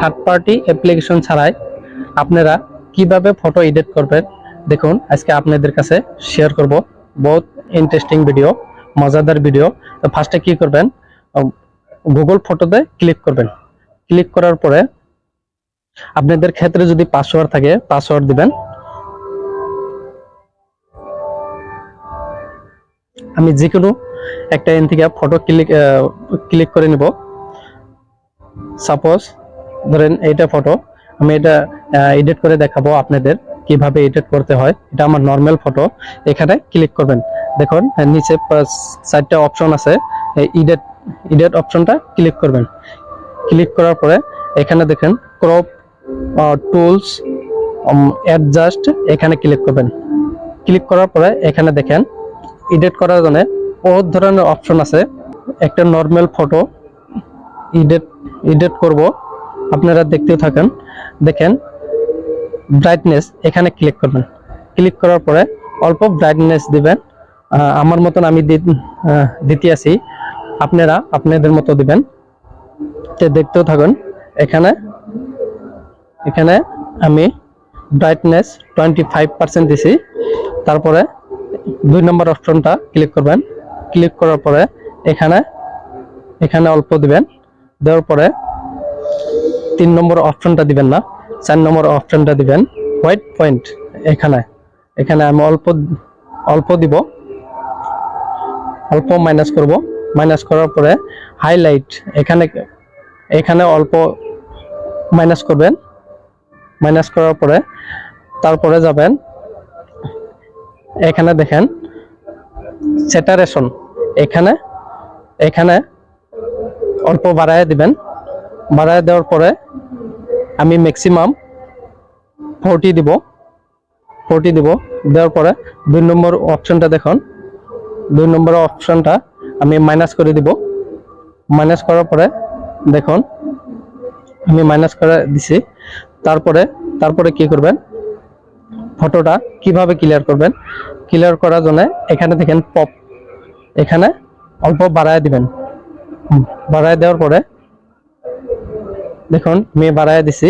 Third party application ছাড়াই আপনারা কীভাবে ফটো এডিট করবেন, দেখুন, আজকে আপনাদের কাছে শেয়ার করব। বহুত ইন্টারেস্টিং ভিডিও মজাদার ভিডিও তো ফার্স্টে কি করবেন গুগল ফটোতে ক্লিক করবেন। ক্লিক করার পরে আপনাদের ক্ষেত্রে যদি পাসওয়ার্ড থাকে পাসওয়ার্ড দিবেন। আমি যে কোনো একটা এন থেকে ফটো ক্লিক ক্লিক করে নিব। সাপোজ ধরেন এইটা ফটো আমি এটা এডিট করে দেখাবো আপনাদের কীভাবে এডিট করতে হয়। এটা আমার নর্মাল ফটো এখানে ক্লিক করবেন। দেখুন হ্যাঁ, নিচে চারটা অপশন আছে। এডিট এডিট অপশনটা ক্লিক করবেন। ক্লিক করার পরে এখানে দেখেন ক্রপ টুলস অ্যাডজাস্ট এখানে ক্লিক করবেন। ক্লিক করার পরে এখানে দেখেন এডিট করার জন্য বহুত ধরনের অপশন আছে। একটা নর্মাল ফটো এডিট এডিট করব। আপনারা দেখতেও থাকেন, দেখেন ব্রাইটনেস এখানে ক্লিক করবেন। ক্লিক করার পরে অল্প ব্রাইটনেস দিবেন। আমার মতন আমি দিতে আছি। আপনারা আপনাদের মতো দিবেন। তো দেখতেও থাকুন, এখানে এখানে আমি ব্রাইটনেস টোয়েন্টি ফাইভ পার্সেন্ট দিছি। তারপরে দুই নম্বর অপশনটা ক্লিক করবেন। ক্লিক করার পরে এখানে এখানে অল্প দিবেন। দেওয়ার পরে তিন নম্বর অপশনটা দিবেন না, চার নম্বর অপশনটা দিবেন। হোয়াইট পয়েন্ট এখানে। এখানে আমি অল্প অল্প দিব। অল্প মাইনাস করব। মাইনাস করার পরে হাইলাইট এখানে এখানে অল্প মাইনাস করবেন। মাইনাস করার পরে তারপরে যাবেন। এখানে দেখেন সেটারেশন এখানে এখানে অল্প বাড়ায় দিবেন। বাড়ায় দেওয়ার পরে আমি ম্যাক্সিমাম ফোরটি দিব ফোরটি দিব। দেওয়ার পরে দুই নম্বর অপশনটা দেখুন। দুই নম্বর অপশনটা আমি মাইনাস করে দিব। মাইনাস করার পরে দেখুন, আমি মাইনাস করে দিছি। তারপরে তারপরে কি করবেন? ফটোটা কীভাবে ক্লিয়ার করবেন? ক্লিয়ার করার জন্য এখানে দেখেন পপ এখানে অল্প বাড়ায় দিবেন। বাড়ায় দেওয়ার পরে দেখুন আমি বাড়ায় দিছি।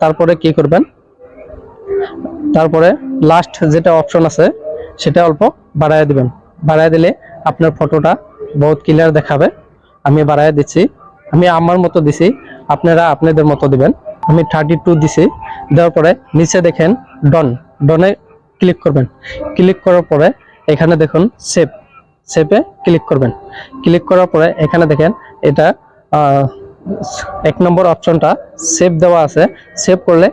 তারপরে কি করবেন? তারপরে লাস্ট যেটা অপশন আছে, সেটা অল্প বাড়ায় দিবেন। বাড়ায় দিলে আপনার ফটোটা বহুত ক্লিয়ার দেখাবে। আমি বাড়ায় দিচ্ছি আমি আমার মতো দিছি। আপনারা আপনাদের মতো দিবেন। আমি থার্টি টু দিছি। দেওয়ার পরে নিচে দেখেন ডন ডনে ক্লিক করবেন। ক্লিক করার পরে এখানে দেখুন সেভ সেভে ক্লিক করবেন। ক্লিক করার পরে এখানে দেখেন এটা এক নম্বর অপশনটা সেভ দেওয়া আছে। সেভ করলে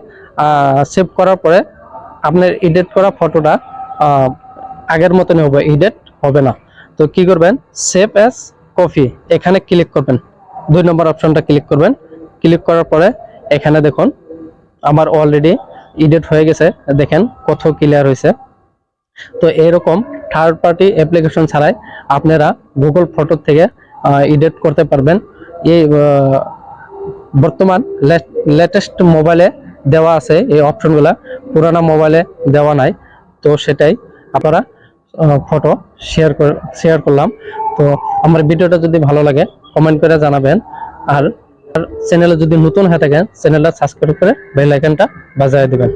সেভ করার পরে আপনার এডিট করা ফটোটা আগের মতনই হবে এডিট হবে না। তো কি করবেন? সেভ অ্যাজ কপি এখানে ক্লিক করবেন। দুই নম্বর অপশনটা ক্লিক করবেন। ক্লিক করার পরে এখানে দেখুন, আমার অলরেডি এডিট হয়ে গেছে। দেখেন কত ক্লিয়ার হয়েছে। তো এরকম থার্ড পার্টি অ্যাপ্লিকেশন ছাড়াই আপনারা গুগল ফটো থেকে এডিট করতে পারবেন। এই বর্তমান লেটেস্ট মোবাইলে দেওয়া আছে এই অপশনগুলা পুরানা মোবাইলে দেওয়া নাই। তো সেটাই আপনারা ফটো শেয়ার শেয়ার করলাম। তো আমার ভিডিওটা যদি ভালো লাগে কমেন্ট করে জানাবেন। আর চ্যানেলে যদি নতুন হয়ে থাকেন চ্যানেলটা সাবস্ক্রাইব করে বেল বাজায় দিবেন।